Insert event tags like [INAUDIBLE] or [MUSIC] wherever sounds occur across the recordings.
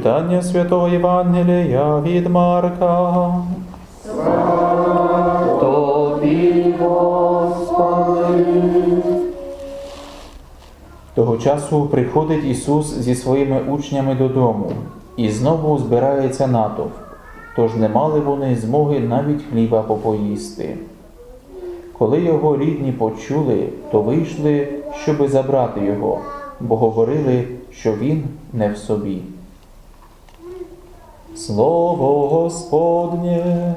Читання Святого Євангелія від Марка. Тобі, Господи. Того часу приходить Ісус зі своїми учнями додому, і знову збирається натовп, тож не мали вони змоги навіть хліба попоїсти. Коли його рідні почули, то вийшли, щоби забрати його, бо говорили, що він не в собі. Слово Господнє.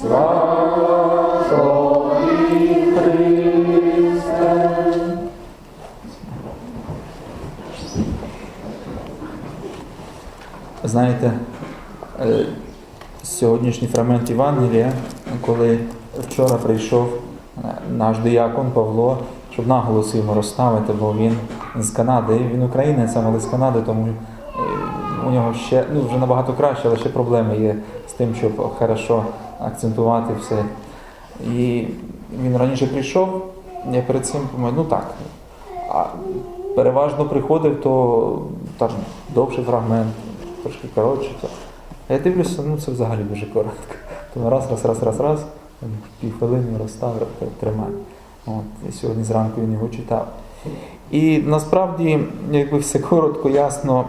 Слава Тобі, Христе. Знаєте, е, сьогоднішній фрагмент Євангелія, коли вчора прийшов е, наш диякон Павло, щоб наголос йому розставити, бо він з Канади, він українець, але з Канади, тому у нього ще ну, вже набагато краще, але ще проблеми є з тим, щоб хорошо акцентувати все. І він раніше прийшов, я перед цим думаю, ну так. А переважно приходив, то там довший фрагмент, трошки коротше. То. А я дивлюся, ну це взагалі дуже коротко. То раз, раз, раз, раз, раз, там півхвилини розставив, тримай. От, і сьогодні зранку він його читав. І насправді, якби все коротко, ясно,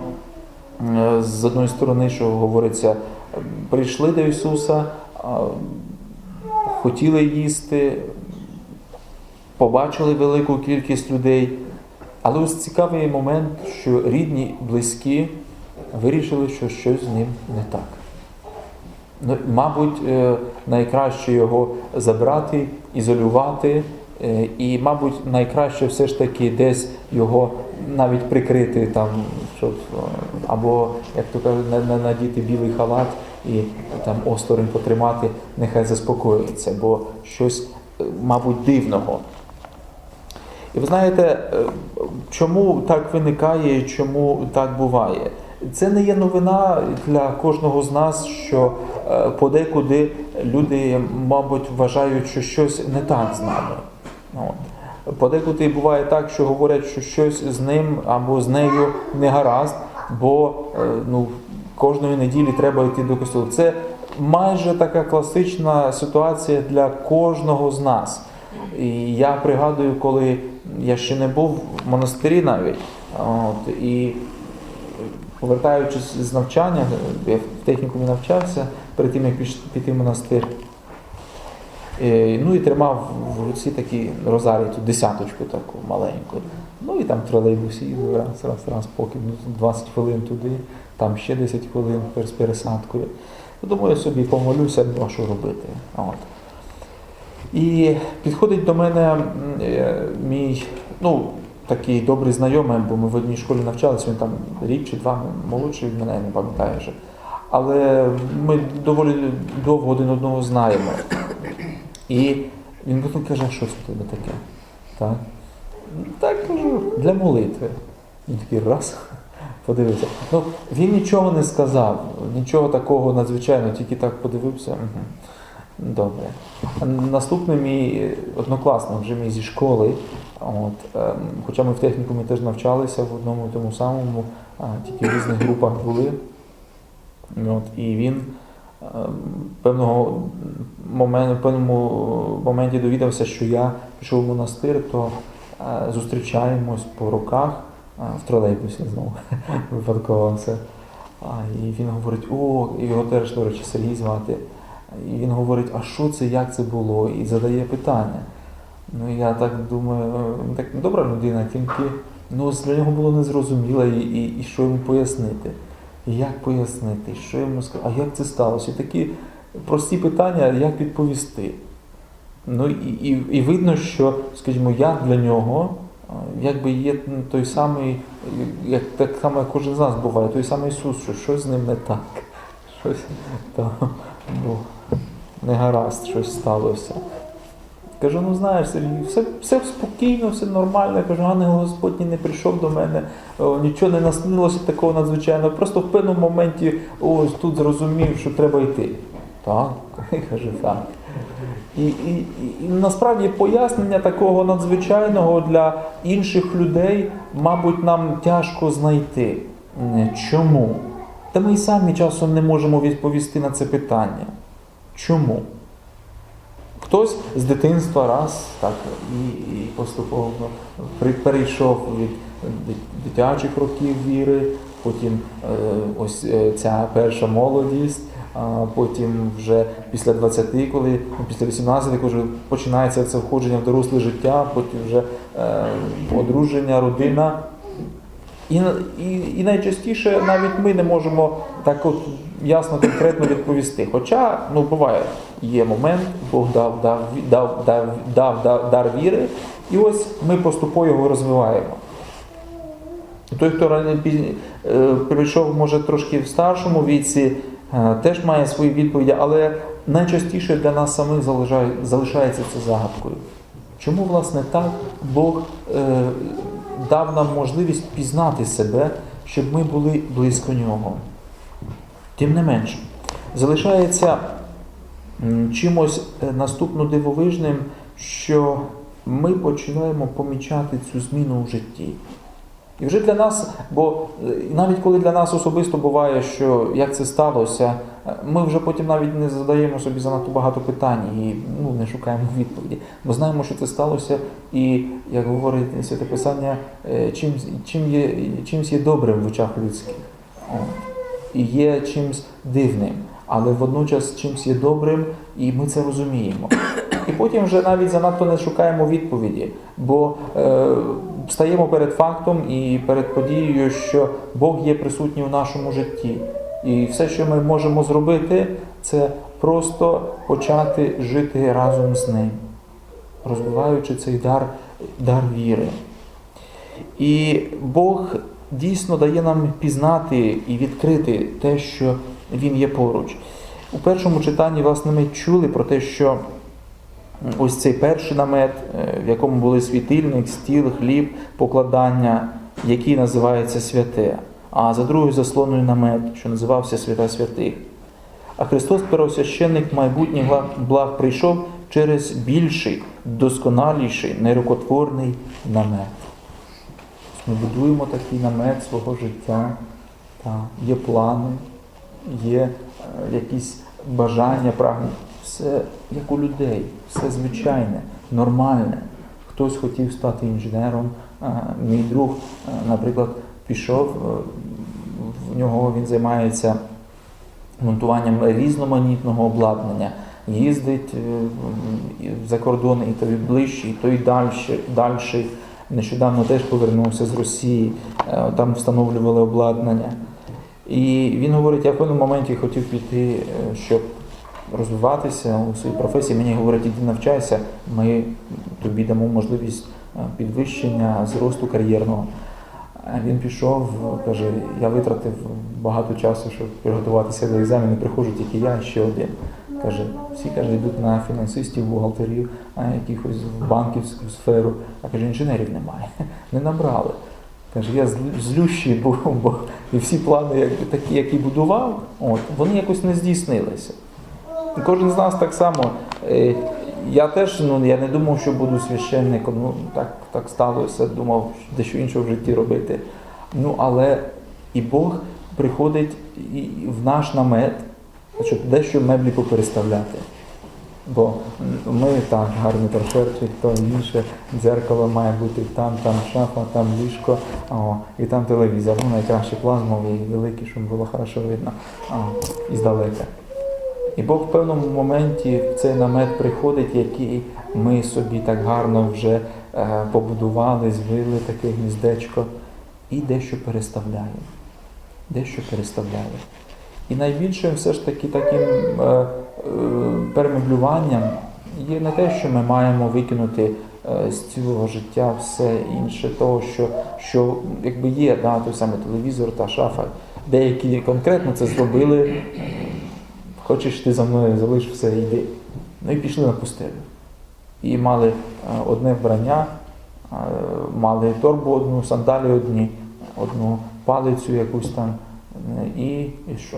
з одної сторони, що говориться, прийшли до Ісуса, хотіли їсти, побачили велику кількість людей. Але ось цікавий момент, що рідні, близькі вирішили, що щось з ним не так. Ну, Мабуть, е, найкраще його забрати, ізолювати, е, і, мабуть, найкраще все ж таки десь його навіть прикрити, там, щоб, або, як то кажуть, на- надіти білий халат і там осторонь потримати, нехай заспокоїться, бо щось, е, мабуть, дивного. І ви знаєте, е, чому так виникає і чому так буває? Це не є новина для кожного з нас, що е, подекуди люди, мабуть, вважають, що щось не так з нами. От. Подекуди буває так, що говорять, що щось з ним або з нею не гаразд, бо е, ну, кожної неділі треба йти до костюлу. Це майже така класична ситуація для кожного з нас. І я пригадую, коли я ще не був в монастирі навіть, от, і повертаючись з навчання, я в технікумі навчався перед тим, як піти в монастир. Е, Ну і тримав в руці такий розарій, ту десяточку таку маленьку. Ну і там тролейбусі раз, раз, раз, поки ну, 20 хвилин туди, там ще 10 хвилин з пересадкою. Думаю, собі помолюся, ну а що робити. От. І підходить до мене е, мій, ну, такий добрий знайомий, бо ми в одній школі навчалися, він там рік чи два молодший від мене, я не пам'ятаю вже. Але ми доволі довго один одного знаємо. І він потім каже, а що це в тебе таке? Так? Так кажу, для молитви. Він такий раз, [LAUGHS] подивився. Ну, він нічого не сказав, нічого такого надзвичайного, тільки так подивився. Угу. Добре. Наступний мій однокласник, вже мій зі школи. От, ем, хоча ми в технікумі теж навчалися в одному і тому самому, а, тільки в різних групах були. От, і він певного моменту, в певному моменті довідався, що я пішов в монастир, то е, зустрічаємось по руках е, в тролейбусі знову [LAUGHS] випадково це. І він говорить, о, його теж, до речі, Сергій звати. І він говорить, а що це, як це було? І задає питання. Ну я так думаю, він так добра людина, тільки ну, для нього було незрозуміло, і, і, і що йому пояснити. Як пояснити, що йому сказати, а як це сталося? І такі прості питання, як відповісти. Ну і, і, і видно, що, скажімо, я для нього якби є ну, той самий, як так само, як кожен з нас буває, той самий Ісус, що щось з ним не так. Щось там ну, не гаразд, щось сталося. Кажу, ну знаєш, Сергій, все, все спокійно, все нормально. Я кажу, ангел Господній не прийшов до мене, о, нічого не наснилося такого надзвичайного. Просто в певному моменті ось тут зрозумів, що треба йти. Так, [LAUGHS] я так. І, і, і, насправді пояснення такого надзвичайного для інших людей, мабуть, нам тяжко знайти. Чому? Та ми і самі часом не можемо відповісти на це питання. Чому? Хтось з дитинства раз так і, і поступово перейшов від дитячих років віри, потім е, ось е, ця перша молодість, а потім вже після 20, коли після 18, коли починається це входження в доросле життя, потім вже е, одруження, родина. І, і, і найчастіше навіть ми не можемо так от ясно, конкретно відповісти. Хоча, ну буває, є момент, Бог дав, дав, дав, дав, дав, дав дар віри, і ось ми поступово його розвиваємо. Той, хто е, прийшов, може, трошки в старшому віці, е, теж має свої відповіді, але найчастіше для нас самих залишається це загадкою. Чому, власне, так Бог е, дав нам можливість пізнати себе, щоб ми були близько нього? Тим не менше, залишається чимось е, наступно дивовижним, що ми починаємо помічати цю зміну в житті. І вже для нас, бо е, навіть коли для нас особисто буває, що як це сталося, е, ми вже потім навіть не задаємо собі занадто багато питань і ну, не шукаємо відповіді. Ми знаємо, що це сталося, і як говорить Святе Писання, чим, чим є, чимсь є добрим в очах людських. І є чимсь дивним, але водночас чимсь є добрим, і ми це розуміємо. І потім вже навіть занадто не шукаємо відповіді, бо е, стаємо перед фактом і перед подією, що Бог є присутній у нашому житті. І все, що ми можемо зробити, це просто почати жити разом з ним, розвиваючи цей дар, дар віри. І Бог дійсно дає нам пізнати і відкрити те, що Він є поруч. У першому читанні, власне, ми чули про те, що ось цей перший намет, е, в якому були світильник, стіл, хліб, покладання, який називається святе, а за другою заслоною намет, що називався Свята Святих. А Христос, первосвященник майбутніх благ- благ, прийшов через більший, досконаліший, нерукотворний намет. Ми будуємо такий намет свого життя, та, є плани, є е, якісь бажання, прагнення. Все як у людей, все звичайне, нормальне. Хтось хотів стати інженером. А, Мій друг, е, наприклад, пішов, е, в нього він займається монтуванням різноманітного обладнання, їздить е, за кордон і той ближчий, і той дальший, дальший. Нещодавно теж повернувся з Росії, е, там встановлювали обладнання. І він говорить, я в певному моменті хотів піти, е, щоб розвиватися у своїй професії. Мені говорять, іди навчайся, ми тобі дамо можливість е, підвищення зросту кар'єрного. Він пішов, каже, я витратив багато часу, щоб підготуватися до екзамену, приходжу тільки я, ще один. Каже, всі каже, йдуть на фінансистів, бухгалтерів, а якихось в банківську сферу. А каже, інженерів немає. [LAUGHS] Не набрали. Каже, я злющий був, [LAUGHS] бо і всі плани, як, такі, які будував, от, вони якось не здійснилися. І кожен з нас так само. Е, я теж ну, я не думав, що буду священником. Ну, так, так сталося, думав дещо інше в житті робити. Ну, але і Бог приходить і в наш намет, щоб дещо меблі попереставляти. Бо ми так гарний торшерчик, то інше, дзеркало має бути там, там шафа, там ліжко, о, і там телевізор. Ну, найкраще плазмовий, великий, щоб було хорошо видно о, і здалека. І Бог в певному моменті в цей намет приходить, який ми собі так гарно вже е, побудували, звили таке гніздечко, і дещо переставляє. Дещо переставляє. І найбільшим все ж таки таким е, е, перемеблюванням є не те, що ми маємо викинути е, з цього життя все інше, того, що, що якби є, да, той самий телевізор та шафа. Деякі конкретно це зробили. Хочеш ти за мною залиш все, йди. Ну і пішли на пустелю. І мали е, одне вбрання, е, мали торбу одну, сандалі одні, одну палицю якусь там, і, і що?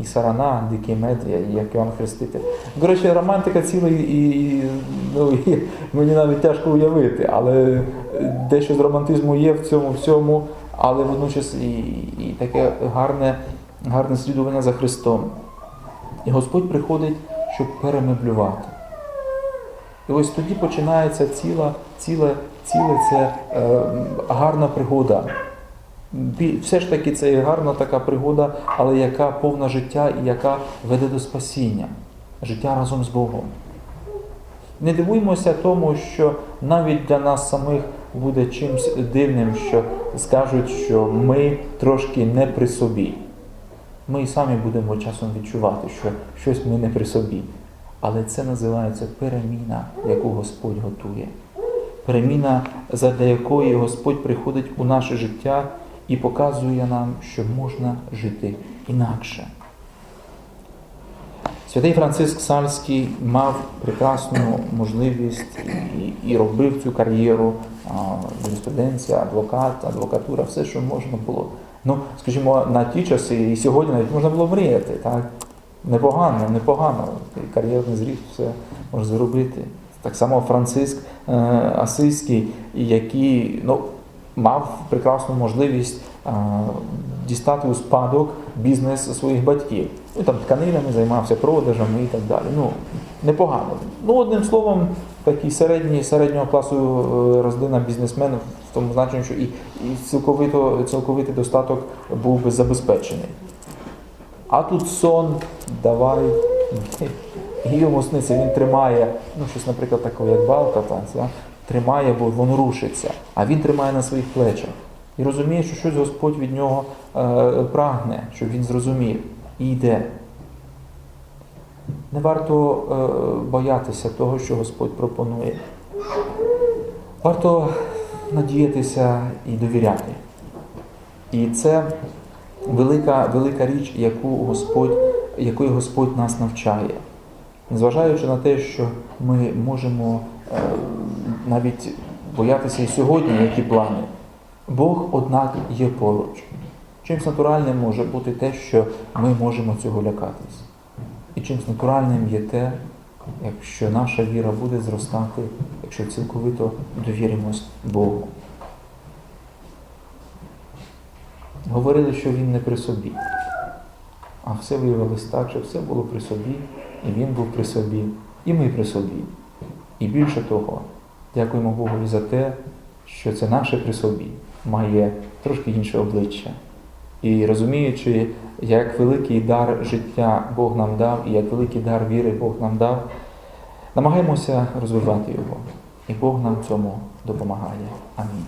І сарана, дикий мед, я- як Іван Хреститель. До речі, романтика ціла і, і, ну, і мені навіть тяжко уявити, але дещо з романтизму є в цьому всьому, але водночас і, і таке гарне гарне слідування за Христом. І Господь приходить, щоб перемеблювати. І ось тоді починається ціла, ціле, ціле це е, гарна пригода. Все ж таки це є гарна така пригода, але яка повна життя і яка веде до спасіння, життя разом з Богом. Не дивуємося тому, що навіть для нас самих буде чимось дивним, що скажуть, що ми трошки не при собі. Ми і самі будемо часом відчувати, що щось ми не при собі. Але це називається переміна, яку Господь готує. Переміна, задля якої Господь приходить у наше життя і показує нам, що можна жити інакше. Святий Франциск Сальський мав прекрасну можливість і, і робив цю кар'єру, юриспруденція, адвокат, адвокатура, все, що можна було. Ну, скажімо, на ті часи і сьогодні навіть можна було мріяти, так? Непогано, непогано. Кар'єрний зріст все може зробити. Так само Франциск е, Асийський, який ну, мав прекрасну можливість е, дістати у спадок бізнес своїх батьків. Ну, там тканинами займався продажами і так далі. Ну, непогано. Ну, одним словом, такий середній, середнього класу е, родина бізнесмен в тому значенні, що і, і цілковито, цілковитий достаток був би забезпечений. А тут сон, давай. [LAUGHS] І йому сниться, він тримає, ну щось, наприклад, такого, як балка, та, ця, тримає, бо воно рушиться, а він тримає на своїх плечах. І розуміє, що щось Господь від нього е, прагне, щоб він зрозумів і йде. Не варто е, боятися того, що Господь пропонує. Варто надіятися і довіряти. І це велика, велика річ, яку Господь, якої Господь нас навчає. Незважаючи на те, що ми можемо е, навіть боятися і сьогодні, які плани, Бог, однак, є поруч. Чимсь натуральним може бути те, що ми можемо цього лякатись. І чимсь натуральним є те, якщо наша віра буде зростати, якщо цілковито довіримось Богу. Говорили, що він не при собі. А все виявилось так, що все було при собі, і він був при собі, і ми при собі. І більше того, дякуємо Богові за те, що це наше при собі має трошки інше обличчя. І розуміючи, як великий дар життя Бог нам дав, і як великий дар віри Бог нам дав, намагаємося розвивати його. І Бог нам цьому допомагає. Амінь.